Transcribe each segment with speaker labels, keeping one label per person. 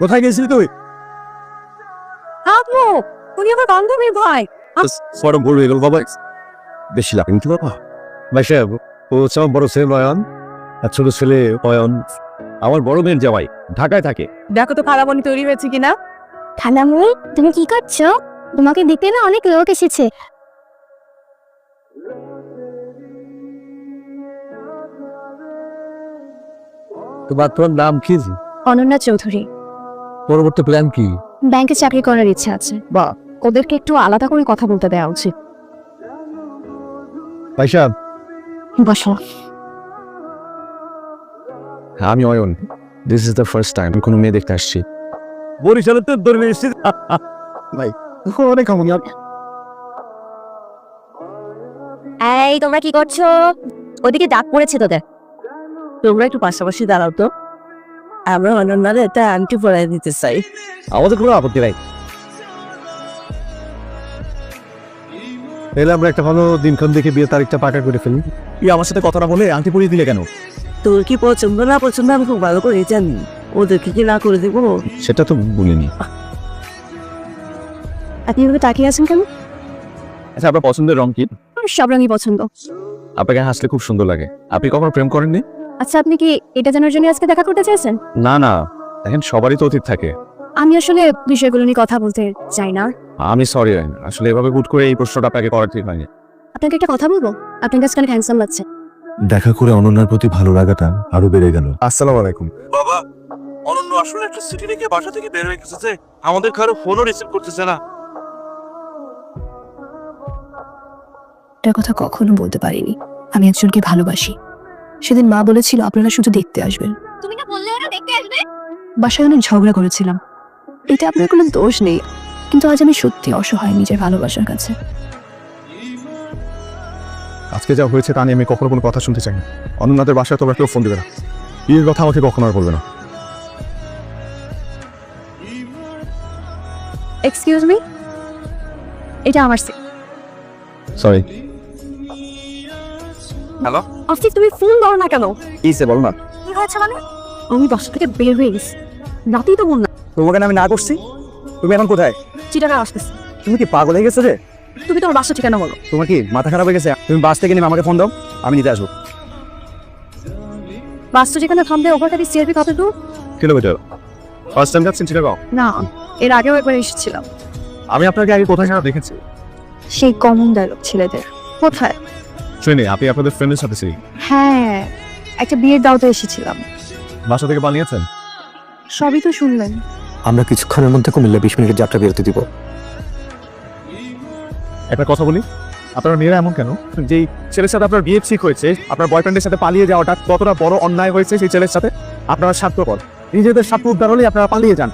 Speaker 1: কোথায় গেছিলি তুই?
Speaker 2: আপু উনি আমার বান্ধবীর ভাই।
Speaker 1: ফরম বড় হয়ে গেল বাবা। বেশি লাগে কিন্তু বাবা। ভাই সাহেব ও হচ্ছে আমার বড় ছেলে নয়ন আর ছোট ছেলে অয়ন। আমার বড় মেয়ের জামাই ঢাকায় থাকে।
Speaker 2: দেখো তো খালামণি তৈরি হয়েছে কিনা।
Speaker 3: খালামুই তুমি কি করছ? তোমাকে দেখতে না অনেক লোক এসেছে।
Speaker 1: তোমার তোমার নাম কি?
Speaker 3: অনন্যা চৌধুরী।
Speaker 1: পরবর্তী প্ল্যান কি?
Speaker 3: ব্যাংকে চাকরি করার ইচ্ছা আছে।
Speaker 1: বা
Speaker 3: ওদেরকে একটু আলাদা করে কথা বলতে দেওয়া উচিত।
Speaker 1: ভাই সাহেব
Speaker 3: বসো।
Speaker 4: আমি Ayan. This is the first time কোনো মেয়ে দেখতে আসছি।
Speaker 1: বরিশালের তো দৌড়ে এসেছি ভাই অনেক কেমন
Speaker 3: এই তোমরা কি করছ? ওদিকে ডাক পড়েছে তোদের।
Speaker 2: তোমরা একটু পাশাপাশি দাঁড়াও তো। আমরা অনন্যারে একটা আংটি পরাই দিতে চাই।
Speaker 1: আমাদের কোনো আপত্তি নাই। এলে আমরা একটা ভালো দিনক্ষণ দেখে বিয়ের তারিখটা পাকা করে ফেলি।
Speaker 4: তুই আমার সাথে কথা না বলে আংটি পরিয়ে দিলে কেন?
Speaker 2: তোর কি পছন্দ না পছন্দ আমি খুব ভালো করে জানি। ওদেরকে কি না করে দেবো?
Speaker 4: সেটা তো বলিনি।
Speaker 3: আপনি এভাবে তাকিয়ে আছেন কেন?
Speaker 4: আচ্ছা আপনার পছন্দের রং কি?
Speaker 3: সব রঙই পছন্দ।
Speaker 4: আপনাকে হাসলে খুব সুন্দর লাগে। আপনি কখনো প্রেম করেননি?
Speaker 3: আচ্ছা আপনি কি এটা জানার জন্য আজকে দেখা করতে চাইছেন?
Speaker 4: না না। দেখেন সবারই তো অতীত থাকে।
Speaker 3: আমি আসলে বিষয়গুলো নিয়ে কথা বলতে চাই না।
Speaker 4: আমি সরি আসলে এভাবে হুট করে এই প্রশ্নটা আপনাকে করা ঠিক হয়নি।
Speaker 3: আপনাকে একটা কথা বলব? আপনার কাছে অনেক হ্যান্ডসাম লাগছে।
Speaker 5: দেখা করে অনন্যার প্রতি ভালো লাগাটা আরও বেড়ে গেল।
Speaker 4: আসসালামু আলাইকুম।
Speaker 6: বাবা অনন্য আসলে একটা সিটি রেখে বাসা থেকে বের হয়ে গেছে আমাদের কারও ফোনও রিসিভ করতেছে না।
Speaker 7: এটার কথা কখনো বলতে পারিনি। আমি একজনকে ভালোবাসি। সেদিন মা বলেছিল আপনারা শুধু দেখতে আসবেন।
Speaker 3: তুমি না বললে ওরা দেখতে আসবে?
Speaker 7: বাসায় অনেক ঝগড়া করেছিলাম। এটা আপনার কোনো দোষ নেই। কিন্তু আজ আমি সত্যি অসহায় নিজের ভালোবাসার কাছে।
Speaker 4: আজকে যা হয়েছে তা নিয়ে আমি কখনো কোনো কথা শুনতে চাই না অনন্যাদের বাসায় তোমরা কেউ ফোন দেবে না। বিয়ের কথা আমাকে কখনো আর বলবে না।
Speaker 3: এক্সকিউজ মি এটা আমার
Speaker 4: সরি
Speaker 6: হ্যালো
Speaker 3: অফিস তুমি ফোন দাও না কেন?
Speaker 4: কিসে বল না?
Speaker 3: কি হয়েছে মানে? আমি বাসা থেকে বের হয়ে গেছি। রাতেই তো বললাম
Speaker 1: তোমাকে আমি না করছি? তুমি এখন কোথায়?
Speaker 3: চিটাগাং আসতেছি।
Speaker 1: তুমি কি পাগল হয়ে গেছো রে
Speaker 3: তুমি তোমার বাসা ঠিকানা বলো।
Speaker 1: তোমার কি মাথা খারাপ হয়ে গেছে? তুমি বাস থেকে নেমে আমাকে ফোন দাও আমি নিতে আসব।
Speaker 3: বাস তো যেখানে থামবে ওভারটাকে সিআরপি কত দূর?
Speaker 4: কিলোমিটার। ফার্স্ট টাইম যাচ্ছেন চিটাগাঁও
Speaker 3: না এর আগেও একবার এসেছিলাম।
Speaker 4: আমি আপনাকে আগে কোথায় যেন দেখেছি।
Speaker 3: সেই কমন ডায়লগ ছেলেদের। কোথায়?
Speaker 4: ট্রেনে আপনি আপনাদের ফ্রেন্ডের সাথে ছিলেন?
Speaker 3: হ্যাঁ একটা বিয়ের দাওতে এসেছিলাম।
Speaker 4: বাসা থেকে পালিয়েছেন
Speaker 3: সবই তো শুনলেন।
Speaker 5: আমরা কিছুক্ষণের মধ্যে কুমিল্লা বিশ মিনিটের যাত্রা বিরতি দিব।
Speaker 4: একটা কথা বলি আপনার মেয়েরা এমন কেন? যেই ছেলের সাথে আপনার বিয়ে ঠিক হয়েছে আপনার বয়ফ্রেন্ডের সাথে পালিয়ে যাওয়াটা কতটা বড় অন্যায় হয়েছে সেই ছেলের সাথে? আপনারা স্বার্থপর। নিজেদের স্বার্থ উদ্ধার হলে আপনারা পালিয়ে যান।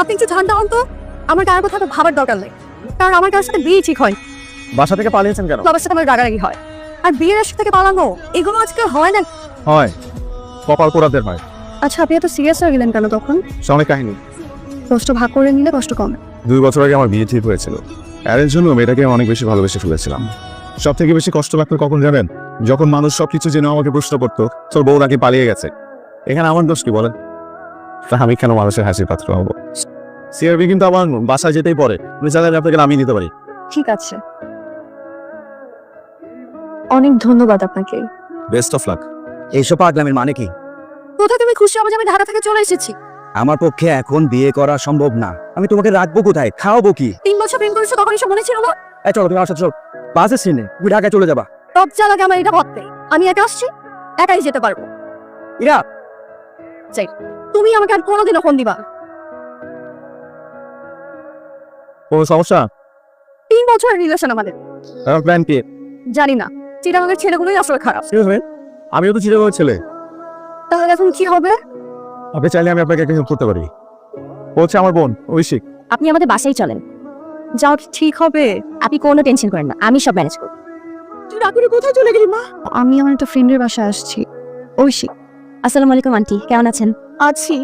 Speaker 3: আপনি একটু ঠান্ডা হন তো। আমার কারোর কথা তো ভাবার দরকার নেই। কারণ আমার কারোর সাথে বিয়ে ঠিক হয়
Speaker 4: বাসা থেকে পালিয়েছেন কেন?
Speaker 3: বাবার সাথে আমার রাগারাগি হয়। আর বিয়ের আশা থেকে পালানো এগুলো আজকে হয় না।
Speaker 4: হয়। কপাল পোড়াদের হয়।
Speaker 3: আচ্ছা আপনি এত সিরিয়াস হয়ে গেলেন কেন তখন?
Speaker 4: অনেক কাহিনী।
Speaker 3: কষ্ট ভাগ করে নিলে কষ্ট কমে।
Speaker 4: দুই বছর আগে আমার বিয়ে ঠিক হয়েছিল। অ্যারেঞ্জ জন্য মেয়েটাকে আমি অনেক বেশি ভালোবেসে ফেলেছিলাম। সব থেকে বেশি কষ্ট লাগতো কখন জানেন? যখন মানুষ সবকিছু জেনে আমাকে প্রশ্ন করতো তোর বউ নাকি পালিয়ে গেছে? এখানে আমার দোষ কি বলেন? তা আমি কেন মানুষের হাসির পাত্র হব? সিআরবি কিন্তু আমার বাসায় যেতেই পরে। আপনি চাইলে আপনাকে নামিয়ে নিতে পারি।
Speaker 3: ঠিক আছে। অনেক ধন্যবাদ আপনাকে।
Speaker 4: বেস্ট অফ লাক
Speaker 1: এইসব পাগলামের মানে কি?
Speaker 3: কোথায় তুমি খুশি হবে যে আমি ঢাকা থেকে চলে এসেছি?
Speaker 1: আমার পক্ষে এখন বিয়ে করা সম্ভব না। আমি তোমাকে রাখব কোথায়? খাওয়াবো কি?
Speaker 3: তিন বছর প্রেম করেছ তখন এসব মনে ছিল না?
Speaker 1: এই চলো তুমি আমার সাথে চলো। বাসে সিনে তুমি ঢাকায় চলে যাবা।
Speaker 3: সব চালাকে আমার এটা ভাবতে। আমি একা আসছি? একাই যেতে পারব।
Speaker 1: ইরা!
Speaker 3: তুমি আমাকে আর কোনোদিনও ফোন দিবা।
Speaker 4: কোনো সমস্যা?
Speaker 3: তিন বছরের রিলেশন আমাদের।
Speaker 4: প্ল্যান কি?
Speaker 3: জানি না। চিটাগাঙের ছেলেগুলোই আসলে খারাপ।
Speaker 4: আমিও তো চিরগঞ্জ ছেলে।
Speaker 3: তাহলে এখন কি হবে?
Speaker 4: আপনি চাইলে আমি আপনাকে একটা হেল্প করতে পারি। বলছে আমার বোন ঐশিক
Speaker 3: আপনি আমাদের বাসায় চলেন। যাও ঠিক হবে। আপনি কোনো টেনশন করেন না আমি সব ম্যানেজ করব।
Speaker 2: তুই রাগুরে কোথায় চলে গেলি মা?
Speaker 3: আমি আমার একটা ফ্রেন্ডের বাসায় আসছি। ঐশী আসসালামু আলাইকুম আন্টি। কেমন আছেন?
Speaker 2: আছি।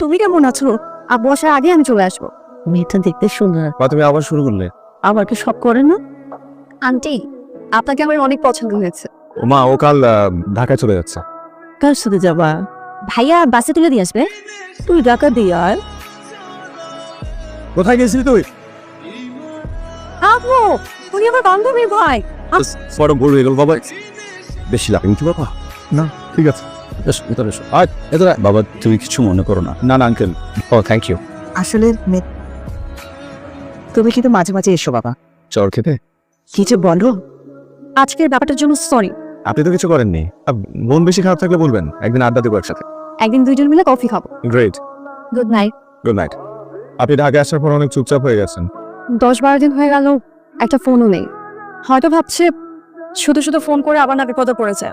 Speaker 2: তুমি কেমন আছো?
Speaker 3: আব্বু আসার আগে আমি চলে আসব।
Speaker 2: মেয়েটা দেখতে সুন্দর।
Speaker 4: বা তুমি আবার শুরু করলে।
Speaker 2: আবার আমাকে সব করে না?
Speaker 3: আন্টি আপনাকে আমার অনেক পছন্দ হয়েছে।
Speaker 4: ও মা ও কাল ঢাকায় চলে যাচ্ছে।
Speaker 2: কার সাথে যাবা?
Speaker 3: ভাইয়া বাসে তুলে দিয়ে আসবে।
Speaker 2: তুই ঢাকা দিয়ে আয়
Speaker 1: কোথায় গেছিলি তুই?
Speaker 3: আপু উনি আমার বান্ধবী ভাই।
Speaker 1: বড় ভুল হয়ে গেল বাবা। বেশি লাগেনি তো বাবা।
Speaker 4: না ঠিক আছে।
Speaker 1: এসো ভিতরে এসো। আয় এতটা বাবা তুমি কিছু মনে করো না।
Speaker 4: না না আঙ্কেল
Speaker 1: ও থ্যাংক ইউ
Speaker 2: আসলে মে- তুমি কিন্তু মাঝে মাঝে এসো বাবা।
Speaker 4: চর খেতে?
Speaker 2: কিছু বলো?
Speaker 3: আজকের ব্যাপারটার জন্য সরি
Speaker 4: আপনি তো কিছু করেননি। আব, মন বেশি খারাপ থাকলে বলবেন। একদিন আড্ডা দেবো একসাথে।
Speaker 3: একদিন দুইজন মিলে কফি খাব।
Speaker 4: Great
Speaker 3: good night
Speaker 4: good night আপনি ঢাকা আসার পর অনেক চুপচাপ হয়ে গেছেন।
Speaker 3: দশ বারো দিন হয়ে গেল একটা ফোনও নেই। হয়তো ভাবছে শুধু শুধু ফোন করে আবার না বিপদে পড়েছে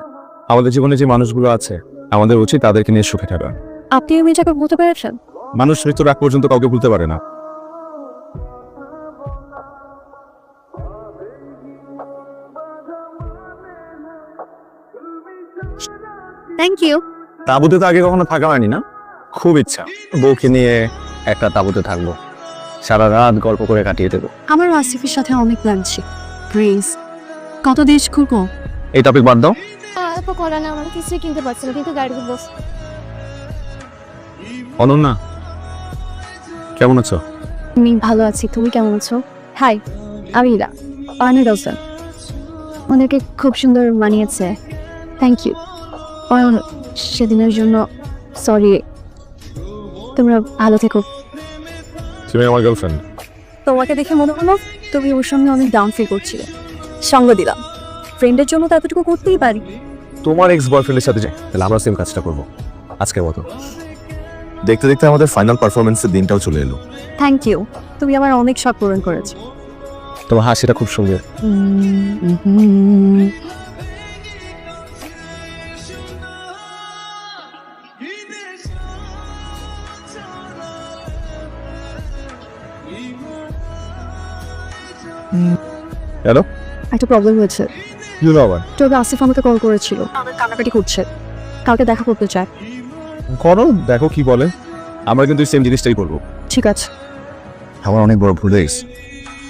Speaker 4: আমাদের জীবনে যে মানুষগুলো আছে আমাদের উচিত তাদেরকে নিয়ে সুখে থাকা।
Speaker 3: আপনি এই মেয়েটাকে বলতে পেরেছেন?
Speaker 4: মানুষ মৃত্যুর আগ পর্যন্ত কাউকে ভুলতে পারে না।
Speaker 3: থ্যাংক ইউ
Speaker 4: তাঁবুতে তো আগে কখনো থাকা হয়নি না? খুব ইচ্ছা। বউকে নিয়ে একটা তাঁবুতে থাকব। সারা রাত গল্প করে কাটিয়ে দেবো।
Speaker 3: আমার আসিফের সাথে অনেক প্ল্যান ছিল। প্লিজ কত দেশ ঘুরবো?
Speaker 4: এই টপিক বাদ দাও।
Speaker 8: অল্প করা না আমার কিছুই কিনতে পারছি না কিন্তু গাড়িতে বস
Speaker 4: অনন্যা কেমন আছো?
Speaker 3: আমি ভালো আছি তুমি কেমন আছো? হাই আমি ইরা অয়নের হোসেন ওদেরকে খুব সুন্দর মানিয়েছে। থ্যাংক ইউ অয়ন সেদিনের জন্য সরি তোমরা ভালো থেকো।
Speaker 4: তুমি আমার গার্লফ্রেন্ড
Speaker 3: তোমাকে দেখে মনে হলো তুমি ওর সঙ্গে অনেক ডাউন ফিল করছিলে। সঙ্গ দিলাম। ফ্রেন্ডের জন্য তো এতটুকু করতেই পারি।
Speaker 4: তোমার এক্স বয়ফ্রেন্ডের সাথে যাই তাহলে আমরা সেম কাজটা করব। আজকের মতো। দেখতে দেখতে আমাদের ফাইনাল পারফরমেন্সের দিনটাও চলে এলো।
Speaker 3: থ্যাংক ইউ তুমি আমার অনেক শখ পূরণ করেছ।
Speaker 4: তোমার হাসিটা খুব সুন্দর। হ্যালো
Speaker 3: একটা প্রবলেম হয়েছে।
Speaker 4: কি হলো আবার
Speaker 3: তবে আসিফ আমাকে কল করেছিল। আমার কান্নাকাটি করছে। কালকে দেখা করতে চায়।
Speaker 4: করো দেখো কি বলে। আমরা কিন্তু সেম জিনিসটাই করব
Speaker 3: ঠিক আছে।
Speaker 5: আমার অনেক বড় ভুল হয়ে গেছে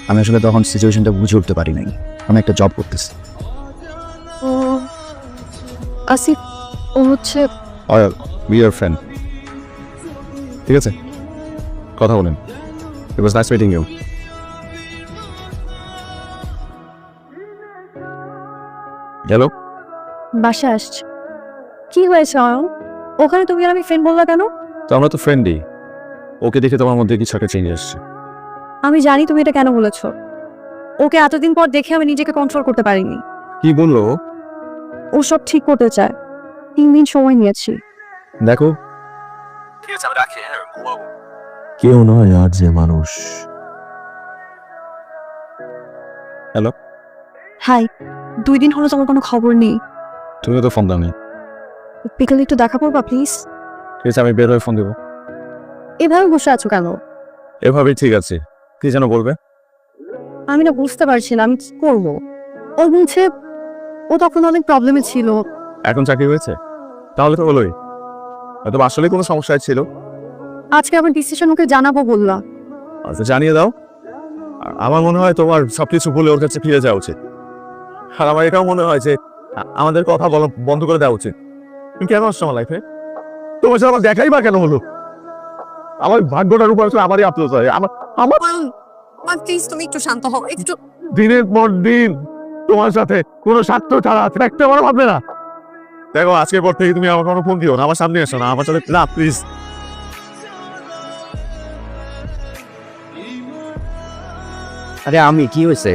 Speaker 5: আমি আসলে তখন সিচুয়েশনটা বুঝে উঠতে পারি নাই। আমি একটা জব করতেছি।
Speaker 3: ও আসিফ ও হচ্ছে
Speaker 4: অয়ল বি ইয়ার ফ্রেন্ড ঠিক আছে? কথা বলেন। It was nice meeting you hello
Speaker 3: বাসা আসছে। কি হয়েছে অয়ন? ওখানে তুমি আর আমি ফ্রেন্ড বললা কেন?
Speaker 4: তো আমরা তো ফ্রেন্ডই ওকে দেখে তোমার মধ্যে কিছু একটা চেঞ্জ আসছে।
Speaker 3: আমি জানি তুমি এটা কেন বলেছ। ওকে এতদিন পর দেখে আমি নিজেকে কন্ট্রোল করতে পারিনি।
Speaker 4: কি বলল ও?
Speaker 3: সব ঠিক করতে চায়। তিন দিন সময় নিয়েছি।
Speaker 4: দেখো।
Speaker 6: ঠিক আছে আমি রাখি হ্যাঁ।
Speaker 5: কেউ নয় আর যে মানুষ। হ্যালো?
Speaker 3: হাই দুই দিন হলো তোমার কোনো খবর নেই।
Speaker 4: তুমিও তো ফোন দাওনি।
Speaker 3: বিকেলে একটু দেখা করবা প্লিজ?
Speaker 4: ঠিক আছে আমি বের হয়ে ফোন দেবো।
Speaker 3: এভাবে বসে আছো কেন?
Speaker 4: এভাবেই ঠিক আছে। কি যেন বলবে?
Speaker 3: আমি না বুঝতে পারছি না আমি কি করব? ও বলছে ও তখন অনেক প্রবলেমে ছিল।
Speaker 4: এখন চাকরি হয়েছে? তাহলে তো হলোই। হয়তো আসলে কোনো সমস্যা ছিল।
Speaker 3: আজকে আমার ডিসিশন ওকে জানাব বললাম।
Speaker 4: আচ্ছা জানিয়ে দাও। আর আমার মনে হয় তোমার সবকিছু ভুলে ওর কাছে ফিরে যাওয়া উচিত। আর আমার এটাও মনে হয় যে আ- আমাদের কথা বলা বন্ধ করে দেওয়া উচিত। তুমি কেন আসছো আমার লাইফে তোমার সাথে আমার দেখাই বা কেন হলো? আমার ভাগ্যটার উপর আসলে আমারই আফসোস হয়। আমার আমার
Speaker 3: প্লিজ তুমি একটু শান্ত হও একটু
Speaker 4: দিনের পর দিন তোমার সাথে কোনো স্বার্থ ছাড়া থাকতে আমার ভাববে না। দেখো আজকের পর থেকে তুমি আমার কোনো ফোন দিও না আমার সামনে এসো না আমার সাথে না প্লিজ
Speaker 1: আরে আমি কি হয়েছে?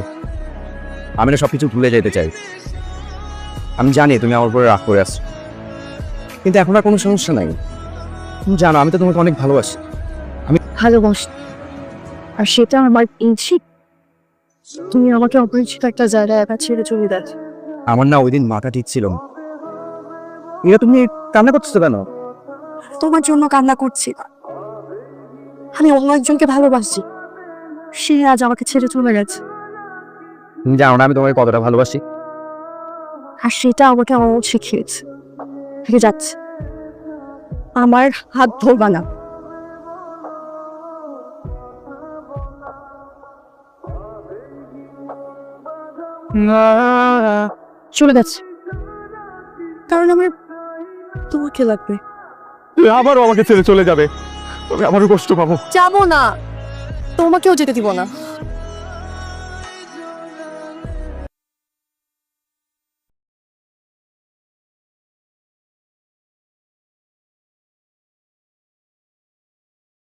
Speaker 1: আমি না সবকিছু ভুলে যেতে চাই। আমি জানি তুমি আমার উপরে রাগ করে আসছো কিন্তু এখন আর কোনো সমস্যা নাই। তুমি জানো আমি তো তোমাকে অনেক ভালোবাসি।
Speaker 3: আমি ভালোবাস। আর সেটা আমার ইঞ্চি তুমি আমাকে অপরিচিত একটা জায়গায় একা ছেড়ে চলে দেয়
Speaker 1: আমার না ওই দিন মাথা ঠিক ছিল এটা তুমি কান্না করছ কেন?
Speaker 3: তোমার জন্য কান্না করছি। আমি অন্য একজনকে ভালোবাসি। সে আজ আমাকে ছেড়ে চলে গেছে।
Speaker 1: তুমি জানো না আমি তোমাকে কতটা ভালোবাসি।
Speaker 3: আর সেটা আমাকে আমার শিখিয়েছে। থেকে যাচ্ছে। আমার হাত ধরবা না। চলে গেছে। কারণ আমার তোমাকে লাগবে।
Speaker 4: আবারও আমাকে ছেড়ে চলে যাবে। তবে আমারও কষ্ট পাবো।
Speaker 3: যাব না। তোমাকেও যেতে দিব না।